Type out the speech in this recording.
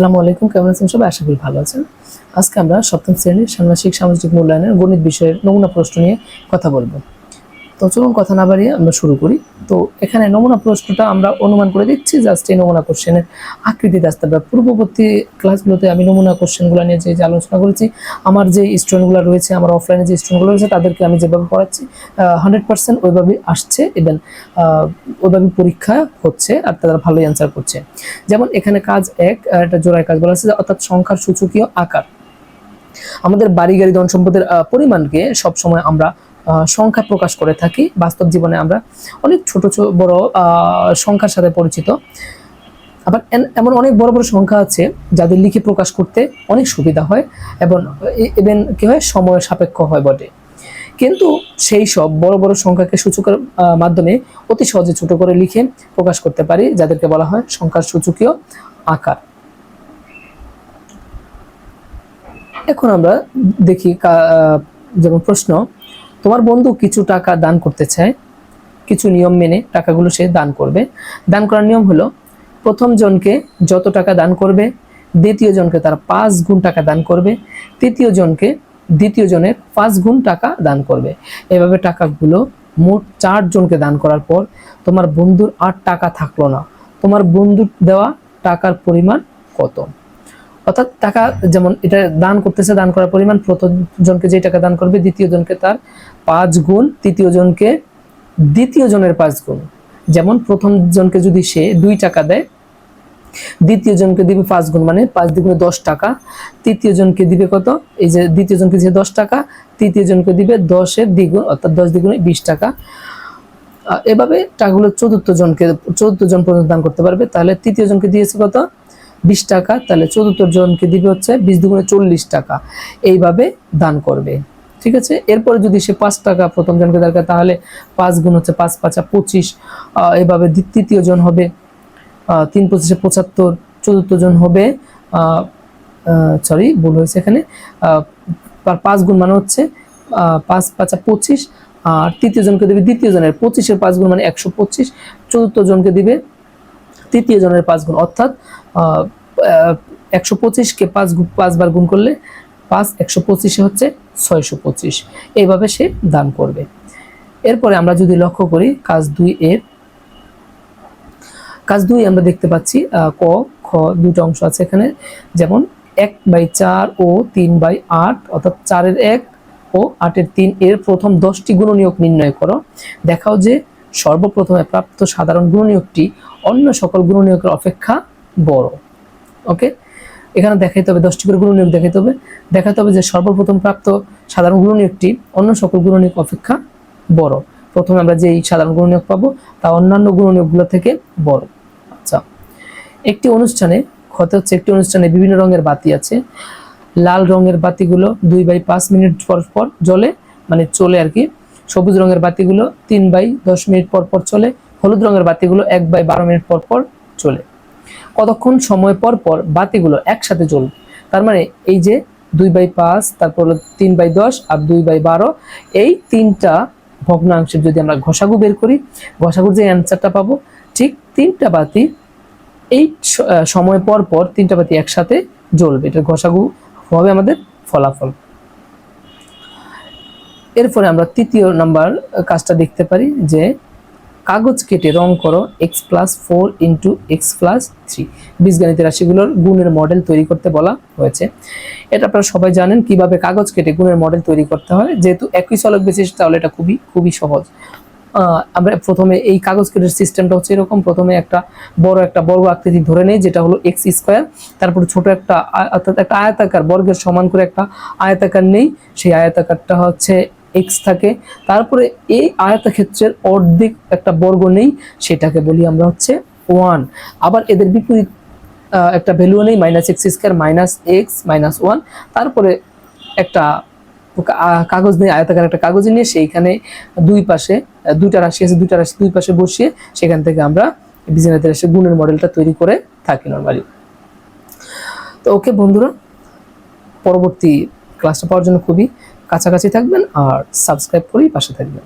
আসসালামু আলাইকুম, কেমন আছেন সবাই? আশা করি ভালো আছেন। আজকে আমরা সপ্তম শ্রেণির ষান্মাসিক সামাজিক মূল্যায়নের গণিত বিষয়ের নমুনা প্রশ্ন নিয়ে কথা বলব। তো চলুন কথা না বাড়িয়ে আমরা শুরু করি। তো এখানে নমুনা প্রশ্নটা আমরা অনুমান করে দিচ্ছি জাস্ট এই নমুনা কোশ্চেনের আকৃতি আসতে হবে। পূর্ববর্তী ক্লাসগুলোতে আমি নমুনা কোশ্চেনগুলো নিয়ে যে আলোচনা করেছি, আমার যে স্টুডেন্টগুলো রয়েছে, আমার অফলাইনে যে স্টুডেন্টগুলো রয়েছে, তাদেরকে আমি যেভাবে পড়াচ্ছি হান্ড্রেড পার্সেন্ট ওইভাবেই আসছে এবং ওইভাবে পরীক্ষা হচ্ছে আর তারা ভালোই অ্যান্সার করছে। যেমন এখানে কাজ এক একটা জোড়ায় কাজ বলা আছে অর্থাৎ সংখ্যার সূচকীয় আকার। আমাদের বাড়ি গাড়ি ধন সম্পদের পরিমাণকে সবসময় আমরা সংখ্যা প্রকাশ করে থাকি। বাস্তব জীবনে আমরা অনেক ছোট ছোট বড় সংখ্যার সাথে পরিচিত। আবার এমন অনেক বড় বড় সংখ্যা আছে যাদের লিখে প্রকাশ করতে অনেক সুবিধা হয় এবং ইভেন কি হয়, সময় সাপেক্ষ হয় বটে। কিন্তু সেই সব বড় বড় সংখ্যাকে সূচকের মাধ্যমে অতি সহজে ছোট করে লিখে প্রকাশ করতে পারি, যাদেরকে বলা হয় সংখ্যার সূচকীয় আকার। এখন আমরা দেখি যেমন প্রশ্ন তোমার বন্ধু কিছু টাকা দান করতে চায়, কিছু নিয়ম মেনে টাকাগুলো সে দান করবে। দান করার নিয়ম হলো, প্রথম জনকে যত টাকা দান করবে, দ্বিতীয় জনকে তার পাঁচ গুণ টাকা দান করবে, তৃতীয় জনকে দ্বিতীয় জনের পাঁচ গুণ টাকা দান করবে। এভাবে টাকাগুলো মোট চার জনকে দান করার পর তোমার বন্ধুর আর টাকা থাকল না। তোমার বন্ধুর দেওয়া টাকার পরিমাণ কত? অর্থাৎ টাকা যেমন এটা দান করতেছে, দান করার পরিমাণ প্রথম জনকে যে টাকা দান করবে দ্বিতীয় জনকে তার পাঁচ গুণ তৃতীয় জনকে দ্বিতীয় জনের পাঁচ গুণ। যেমন প্রথম জনকে যদি সে দুই টাকা দেয় দ্বিতীয় জনকে দিবে পাঁচ গুণ মানে পাঁচ দ্বিগুণে দশ টাকা। তৃতীয় জনকে দিবে কত? এই যে দ্বিতীয় জনকে দিবে দশ টাকা তৃতীয় জনকে দিবে দশের দ্বিগুণ, অর্থাৎ দশ দ্বিগুণে বিশ টাকা। এভাবে টাকাগুলো চতুর্থ জনকে চতুর্থ জন পর্যন্ত দান করতে পারবে। তাহলে তৃতীয় জনকে দিয়েছে কত? বিশ টাকা, তাহলে চতুর্থ জনকে দিবে হচ্ছে বিশ দুগুণে চল্লিশ টাকা। এইভাবে দান করবে। ঠিক আছে? এরপরে যদি সে পাঁচ টাকা প্রথম জনকে দরকার তাহলে পাঁচ গুণ হচ্ছে পাঁচ পাঁচা পঁচিশ। এভাবে তৃতীয় জন হবে। তিন পঁচিশে পঁচাত্তর, চতুর্থ জন হবে। সরি ভুল হয়েছে এখানে। পাঁচ গুণ মানে হচ্ছে পাঁচ পাঁচা পঁচিশ। আর তৃতীয় জনকে দিবে দ্বিতীয় জনের। পঁচিশের পাঁচ গুণ মানে একশো পঁচিশ। চতুর্থ জনকে দিবে তৃতীয় জনের পাঁচ গুণ, অর্থাৎ একশো পঁচিশকে পাঁচ পাঁচবার গুণ করলে পাঁচ, একশো পঁচিশে হচ্ছে ছয়শো পঁচিশ। এইভাবে সে দান করবে। এরপরে আমরা যদি লক্ষ্য করি, কাজ দুই এর, কাজ দুই আমরা দেখতে পাচ্ছি ক, খ দুটো অংশ আছে এখানে, যেমন এক বাই চার ও তিন বাই আট, অর্থাৎ চারের এক ও আটের তিন, এর প্রথম দশটি গুণনীয়ক নির্ণয় করো। দেখাও যে সর্বপ্রথমে প্রাপ্ত সাধারণ গুণনীয়কটি অন্য সকল গুণনীয়কের অপেক্ষা বড়। ওকে? এখানে দেখাইতে হবে, দশটি করে গুণনীয়ক দেখাইতে হবে। দেখাতে হবে যে সর্বপ্রথম প্রাপ্ত সাধারণ গুণনীয়কটি অন্য সকল গুণনীয়ক অপেক্ষা বড়। প্রথমে আমরা যেই সাধারণ গুণনীয়ক পাবো, তা অন্যান্য গুণনীয়কগুলো থেকে বড়। আচ্ছা। একটি অনুষ্ঠানে, ক্ষত হচ্ছে একটি অনুষ্ঠানে বিভিন্ন রঙের বাতি আছে। লাল রঙের বাতিগুলো দুই বাই পাঁচ মিনিট পর পর জলে মানে চলে আর কি সবুজ রঙের বাতিগুলো তিন বাই দশ মিনিট পর পর চলে, হলুদ রঙের বাতিগুলো এক বাই বারো মিনিট পর পর চলে। কতক্ষণ সময় পর পর বাতিগুলো একসাথে জ্বলবে? তার মানে এই যে দুই বাই পাঁচ, তারপর হলো তিন বাই দশ আর দুই বাই বারো, এই তিনটা ভগ্নাংশের যদি আমরা ঘষাগু বের করি ঘষাগুর যে অ্যান্সারটা পাবো, ঠিক তিনটা বাতি এই সময় পর পর তিনটা বাতি একসাথে জ্বলবে। এটা ঘষাগু হবে আমাদের ফলাফল। এরপরে আমরা তৃতীয় নাম্বার কাজটা দেখতে পারি যে কাগজ কেটে রং করো x plus four into x plus three বীজগণিতের রাশিগুলোর গুণের মডেল তৈরি করতে বলা হয়েছে। এটা আপনারা সবাই জানেন কীভাবে কাগজ কেটে গুণের মডেল তৈরি করতে হয়। যেহেতু একই চলক বেসিস তাহলে এটা খুবই খুবই সহজ। আমরা প্রথমে এই কাগজ কেটের সিস্টেমটা হচ্ছে এরকম। প্রথমে একটা বড় একটা বর্গ আকৃতি ধরে নেই, যেটা হলো এক্স স্কোয়ার তারপরে ছোট একটা অর্থাৎ একটা আয়তাকার বর্গের সমান করে একটা আয়তাকার নেই। সেই আয়তাকারটা হচ্ছে এক্স থাকে। তারপরে এই আয়তক্ষেত্রের অর্ধেক একটা বর্গ নেই, সেটাকে বলি আমরা হচ্ছে ওয়ান আবার এদের বিপরীত একটা ভ্যালু নেই minus x square minus x minus one তারপরে একটা কাগজ নিয়ে আয়তাকার একটা কাগজ নিয়ে সেইখানে দুই পাশে, দুইটা রাশি আছে, দুইটা রাশি দুই পাশে বসিয়ে সেখান থেকে আমরা বীজগণিতের রাশি গুণের মডেলটা তৈরি করে থাকি নর্মালি তো ওকে বন্ধুরা, পরবর্তী ক্লাসটা পাওয়ার জন্য খুবই কাছাকাছি থাকবেন আর সাবস্ক্রাইব করেই পাশে থাকবেন।